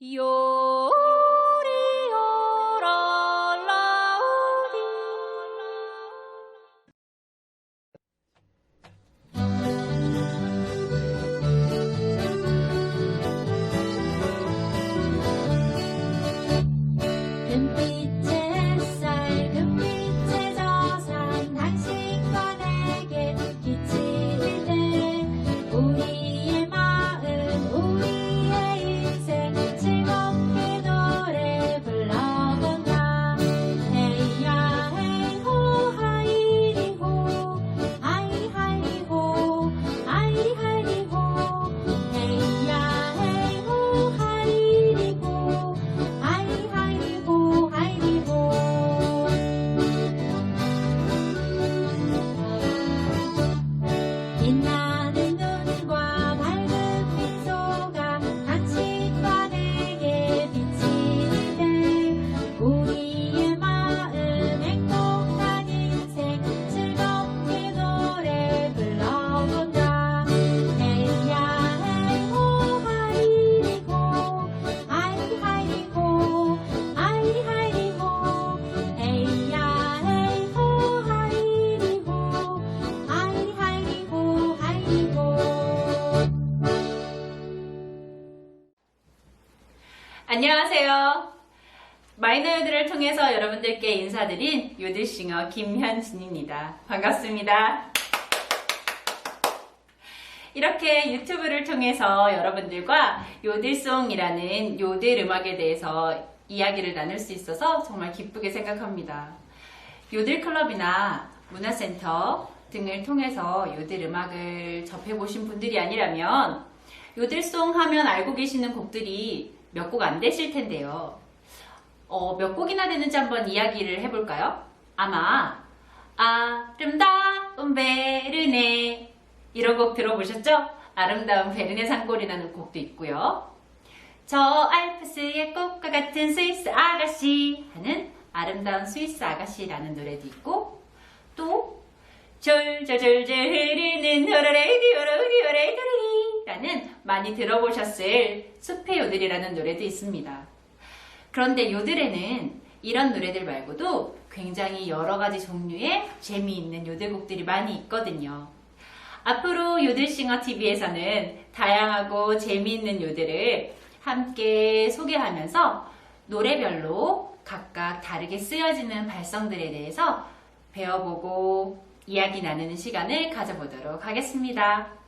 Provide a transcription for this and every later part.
금 안녕하세요. 마이너요들을 통해서 여러분들께 인사드린 요들싱어 김현진입니다. 반갑습니다. 이렇게 유튜브를 통해서 여러분들과 요들송이라는 요들 음악에 대해서 이야기를 나눌 수 있어서 정말 기쁘게 생각합니다. 요들 클럽이나 문화센터 등을 통해서 요들 음악을 접해보신 분들이 아니라면 요들송 하면 알고 계시는 곡들이 몇 곡 안 되실 텐데요. 어, 몇 곡이나 되는지 한번 이야기를 해볼까요? 아마 아름다운 베르네 이런 곡 들어보셨죠? 아름다운 베르네 산골이라는 곡도 있고요. 저 알프스의 꽃과 같은 스위스 아가씨 하는 아름다운 스위스 아가씨라는 노래도 있고 또 졸졸졸졸 흐르는 호로레이디 호로리 호레이도리 라는 많이 들어보셨을 숲의 요들이라는 노래도 있습니다. 그런데 요들에는 이런 노래들 말고도 굉장히 여러 가지 종류의 재미있는 요들곡들이 많이 있거든요. 앞으로 요들싱어 TV에서는 다양하고 재미있는 요들을 함께 소개하면서 노래별로 각각 다르게 쓰여지는 발성들에 대해서 배워보고 이야기 나누는 시간을 가져보도록 하겠습니다.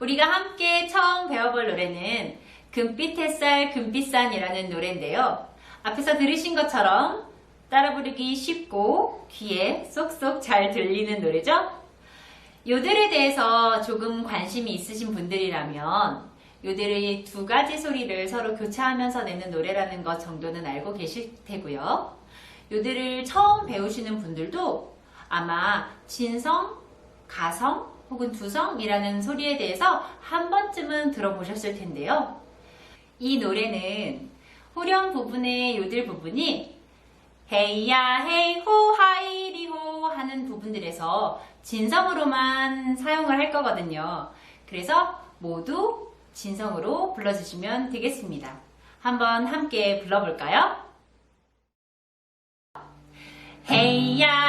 우리가 함께 처음 배워볼 노래는 금빛 햇살 금빛산이라는 노래인데요. 앞에서 들으신 것처럼 따라 부르기 쉽고 귀에 쏙쏙 잘 들리는 노래죠? 요들에 대해서 조금 관심이 있으신 분들이라면 요들의 두 가지 소리를 서로 교차하면서 내는 노래라는 것 정도는 알고 계실 테고요. 요들을 처음 배우시는 분들도 아마 진성, 가성 혹은 두성이라는 소리에 대해서 한 번쯤은 들어보셨을 텐데요. 이 노래는 후렴 부분의 요들 부분이 헤이야 헤이호 하이리호 하는 부분들에서 진성으로만 사용을 할 거거든요. 그래서 모두 진성으로 불러주시면 되겠습니다. 한번 함께 불러볼까요? 헤이야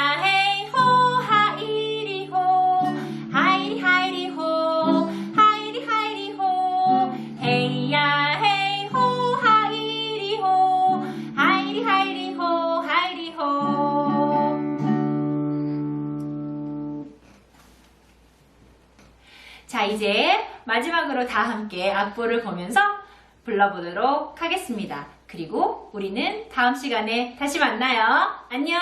이제 마지막으로 다 함께 악보를 보면서 불러보도록 하겠습니다. 그리고 우리는 다음 시간에 다시 만나요. 안녕!